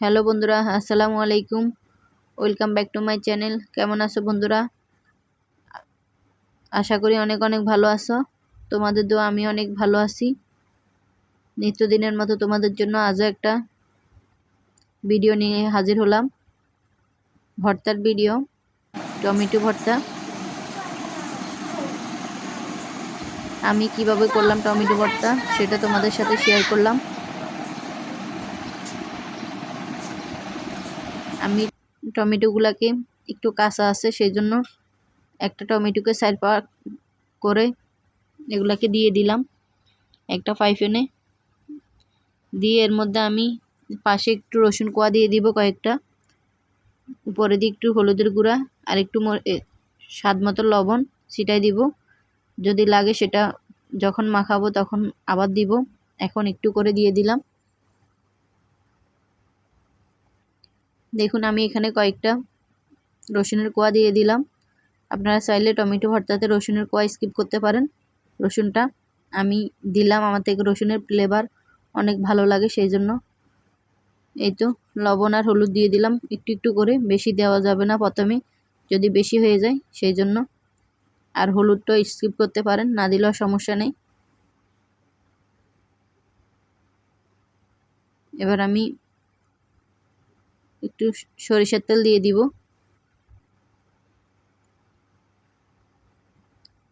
Hello বন্ধুরা, আসসালামু আলাইকুম। Welcome back to my channel. কেমন আছো বন্ধুরা? আশা করি অনেক অনেক ভালো আছো। তোমাদের দোয়া আমি অনেক ভালো আছি। নিত্যদিনের মতো তোমাদের জন্য আজও একটা ভিডিও নিয়ে হাজির হলাম। ভর্তার ভিডিও, টমেটো ভর্তা। আমি কীভাবে করলাম টমেটো ভর্তা সেটা তোমাদের সাথে শেয়ার করলাম। টমেটোগুলোকে একটু কাঁচা আছে সেই জন্য একটা টমেটোকে সাইড পাওয়া করে এগুলাকে দিয়ে দিলাম, একটা পাইফেনে দিয়ে এর মধ্যে আমি পাশে একটু রসুন কোয়া দিয়ে দিব কয়েকটা। উপরে দিয়ে একটু হলুদের গুঁড়া আর একটু স্বাদ মতো লবণ সেটাই দিব। যদি লাগে সেটা যখন মাখাবো তখন আবার দিব। এখন একটু করে দিয়ে দিলাম। দেখুন, আমি এখানে কয়েকটা রসুনের কোয়া দিয়ে দিলাম। আপনারা চাইলে টমেটো ভর্তাতে রসুনের কোয়া স্কিপ করতে পারেন। রসুনটা আমি দিলাম, আমার থেকে রসুনের ফ্লেভার অনেক ভালো লাগে সেই জন্য এই তো, লবণ আর হলুদ দিয়ে দিলাম, একটু একটু করে। বেশি দেওয়া যাবে না প্রথমে, যদি বেশি হয়ে যায় সেই জন্য আর হলুদটা স্কিপ করতে পারেন, না দিলেও সমস্যা নেই। এবার আমি একটু সরিষার তেল দিয়ে দিব।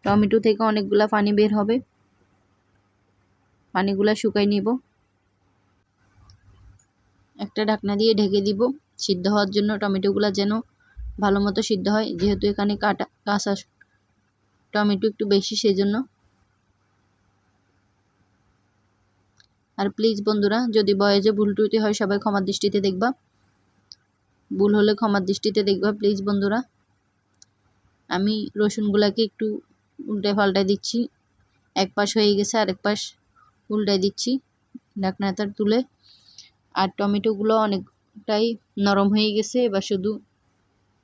টমেটো থেকে অনেকগুলা পানি বের হবে। পানিগুলা শুকাই নিব। একটা ঢাকনা দিয়ে ঢেকে দিব। সিদ্ধ হওয়ার জন্য টমেটোগুলো যেন ভালো মতো সিদ্ধ হয়। যেহেতু এখানে কাটা, কাঁচা টমেটো একটু বেশি, সেজন্য। আর প্লিজ বন্ধুরা, যদি বয়েজে ভুল টুটি হয়, সবাই ক্ষমার দৃষ্টিতে দেখবা। ভুল হলে ক্ষমার দৃষ্টিতে দেখবা প্লিজ বন্ধুরা। আমি রসুনগুলাকে একটু উল্টে পাল্টায় দিচ্ছি। এক পাশ হয়ে গেছে আর এক পাশ উল্টাই দিচ্ছি ঢাকনাটা তুলে। আর টমেটোগুলো অনেকটাই নরম হয়ে গেছে, এবার শুধু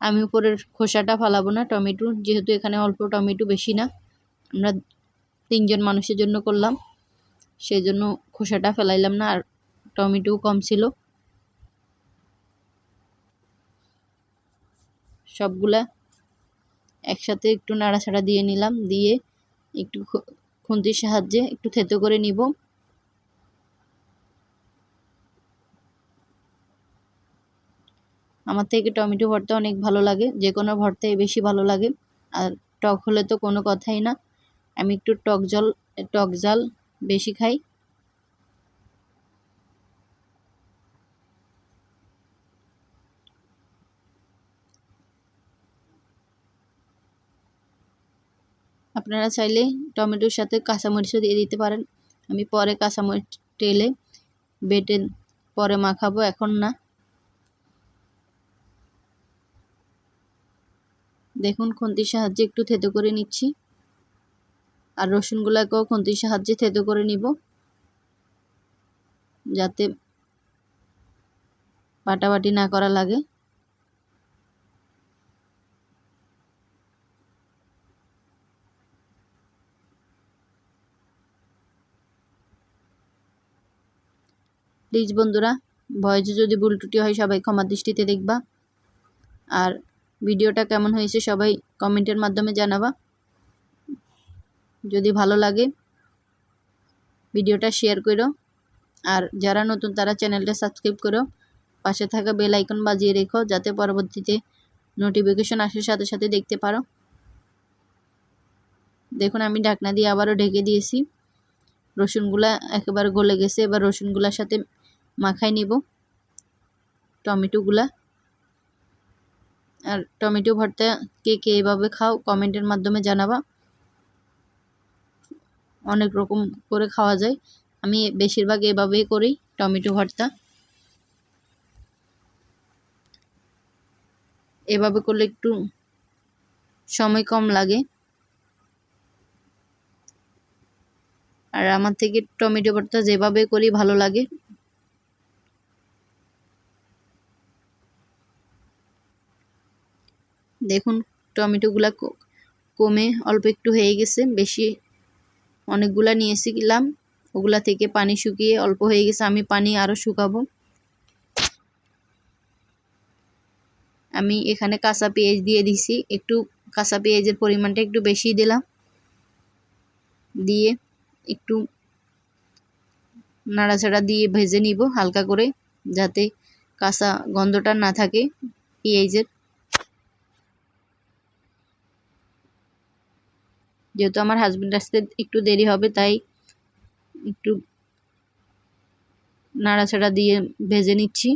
আমি উপরের খোসাটা ফালাবো না, টমেটো। যেহেতু এখানে অল্প টমেটো, বেশি না। আমরা তিনজন মানুষের জন্য করলাম সেই জন্য খোসাটা ফেলাইলাম না, আর টমেটো কম ছিল। সবগুলা একসাথে একটু নাড়াচাড়া দিয়ে নিলাম, দিয়ে একটু খুন্তির সাহায্যে একটু থেতো করে নিব। আমার থেকে টমেটো ভর্তা অনেক ভালো লাগে যে কোনো ভর্তাই বেশি ভালো লাগে। আর টক হলে তো কোনো কথাই না, আমি একটু টক জল, টক জাল বেশি খাই। আপনারা চাইলে টমেটোর সাথে কাঁচামরিচও দিয়ে দিতে পারেন। আমি পরে কাঁচামরিচ টেলে বেটে পরে মাখাবো, এখন না। দেখুন, খুন্তির সাহায্যে একটু থেতো করে নিচ্ছি। আর রসুনগুলাকেও খুন্তির সাহায্যে থেতো করে নিব। যাতে বাটাবাটি না করা লাগে। প্লিজ বন্ধুরা, ভয়েসে যদি ভুল টুটি হয়, সবাই ক্ষমা দৃষ্টিতে দেখবা। আর ভিডিওটা কেমন হয়েছে, সবাই কমেন্টের মাধ্যমে জানাবা। যদি ভালো লাগে, ভিডিওটা শেয়ার করো। আর যারা নতুন, তারা চ্যানেলটা সাবস্ক্রাইব করো। পাশে থাকা বেল আইকন বাজিয়ে রেখো, যাতে পরবর্তীতে নোটিফিকেশন আসার সাথে সাথে দেখতে পারো। দেখুন, আমি ঢাকনা দিয়ে আবারও ঢেকে দিয়েছি। রসুনগুলা একেবারে গলে গেছে। এবার রসুনগুলার সাথে মাখাই নিব। টমেটোগুলা। আর টমেটো ভর্তা কে কে এভাবে খাও, কমেন্টের মাধ্যমে জানাবা। অনেক রকম করে খাওয়া যায়। আমি বেশিরভাগ এভাবেই করি, টমেটো ভর্তা। এভাবে করলে একটু সময় কম লাগে। আর আমার থেকে টমেটো ভর্তা যেভাবে করি ভালো লাগে। দেখুন, টমেটোগুলা কমে অল্প একটু হয়ে গেছে, বেশি অনেকগুলা নিয়েছি গেলাম ওগুলা থেকে পানি শুকিয়ে অল্প হয়ে গেছে, আমি পানি আরও শুকাবো। আমি এখানে কাঁচা পেঁয়াজ দিয়ে দিছি, একটু কাঁচা পেঁয়াজের পরিমাণটা একটু বেশি দিলাম। দিয়ে একটু নাড়াচাড়া দিয়ে ভেজে নিব হালকা করে, যাতে কাঁচা গন্ধটা না থাকে পেঁয়াজের। যেহেতু আমার হাজব্যান্ড আসতে একটু দেরি হবে, তাই একটু নাড়াচাড়া দিয়ে ভেজে নিচ্ছি।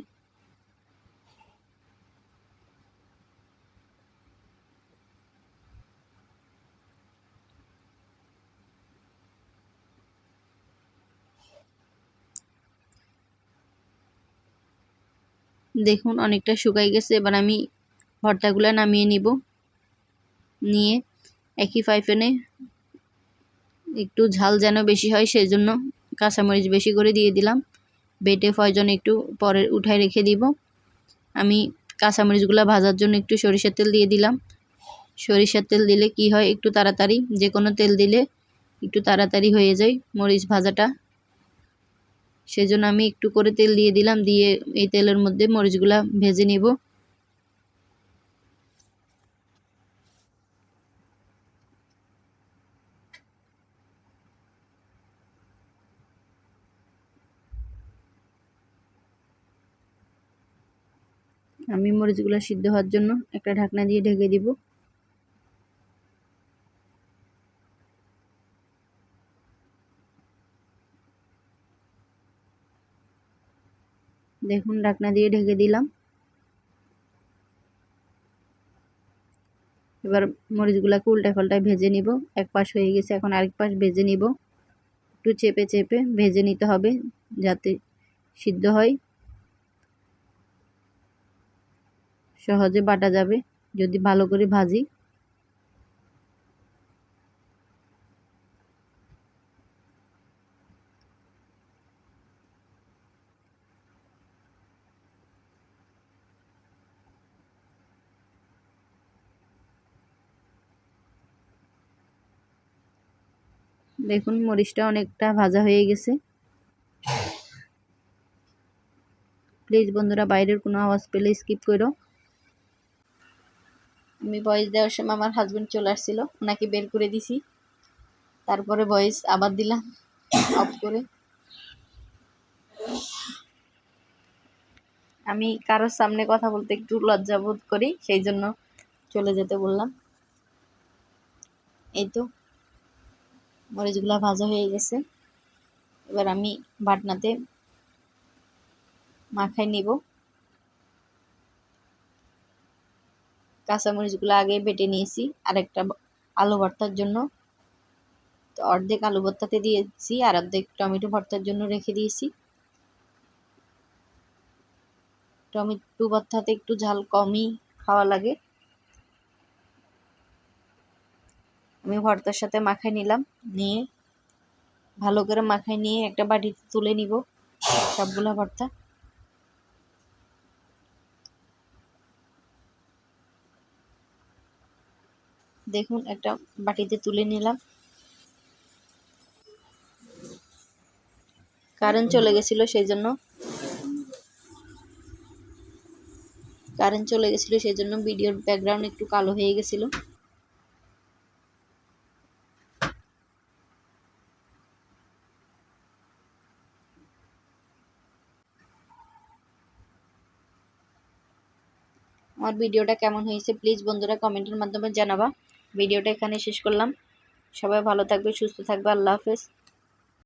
দেখুন, অনেকটা শুকাই গেছে, এবার আমি ভর্তাগুলো নামিয়ে নিব। নিয়ে একই ফাইফেনে একটু ঝাল যেন বেশি হয় সেই জন্য কাঁচামরিচ বেশি করে দিয়ে দিলাম। বেটে ফয়জন একটু পরে উঠায় রেখে দিব। আমি কাঁচামরিচগুলো ভাজার জন্য একটু সরিষার তেল দিয়ে দিলাম। সরিষার তেল দিলে কি হয়, একটু তাড়াতাড়ি যে কোনো তেল দিলে একটু তাড়াতাড়ি হয়ে যায় মরিচ ভাজাটা। সেজন্য আমি একটু করে তেল দিয়ে দিলাম, দিয়ে এই তেলের মধ্যে মরিচগুলা ভেজে নিব। আমি মরিচগুলো সিদ্ধ হওয়ার জন্য একটা ঢাকনা দিয়ে ঢেকে দিব। দেখুন, ঢাকনা দিয়ে ঢেকে দিলাম। এবার মরিচগুলোকে উল্টায় পাল্টায় ভেজে নিব। এক পাশ হয়ে গেছে, এখন আরেক পাশ ভেজে নিব। একটু চেপে চেপে ভেজে নিতে হবে যাতে সিদ্ধ হয়। সহজে বাটা যাবে। যদি ভালো করে ভাজি। দেখুন, মরিচটা অনেকটা ভাজা হয়ে গেছে। প্লিজ বন্ধুরা, বাইরের কোনো আওয়াজ পেলে স্কিপ করো। আমি ভয়েস দেওয়ার সময় আমার হাজব্যান্ড চলে আসছিল, ওনাকে বের করে দিছি। তারপরে ভয়েস আবার দিলাম অফ করে। আমি কারোর সামনে কথা বলতে একটু লজ্জা বোধ করি, সেই জন্য চলে যেতে বললাম। এই তো, মরিচগুলা ভাজা হয়ে গেছে। এবার আমি বাটনাতে মাখাই নিব। কাঁচামরিচগুলো আগে বেটে নিয়েছি আর একটা আলু ভর্তার জন্য। তো অর্ধেক আলু ভর্তাতে দিয়েছি, আর অর্ধেক টমেটো ভর্তার জন্য রেখে দিয়েছি। টমেটো ভর্তাতে একটু ঝাল কমই খাওয়া লাগে। আমি ভর্তার সাথে মাখাই নিলাম, নিয়ে ভালো করে মাখাই নিয়ে একটা বাটিতে তুলে নিব সবগুলা ভর্তা। দেখুন, একটা বাটিতে তুলে নিলাম। কারেন্ট চলে গেছিল সেই জন্য। কারেন্ট চলে গেছিল সেই জন্য ভিডিওর ব্যাকগ্রাউন্ড একটু কালো হয়ে গেছিল। আমার ভিডিওটা কেমন হয়েছে প্লিজ বন্ধুরা কমেন্টের মাধ্যমে জানাবা। ভিডিওটা এখানে শেষ করলাম। সবাই ভালো থাকবে সুস্থ থাকবে। আল্লাহ হাফেজ।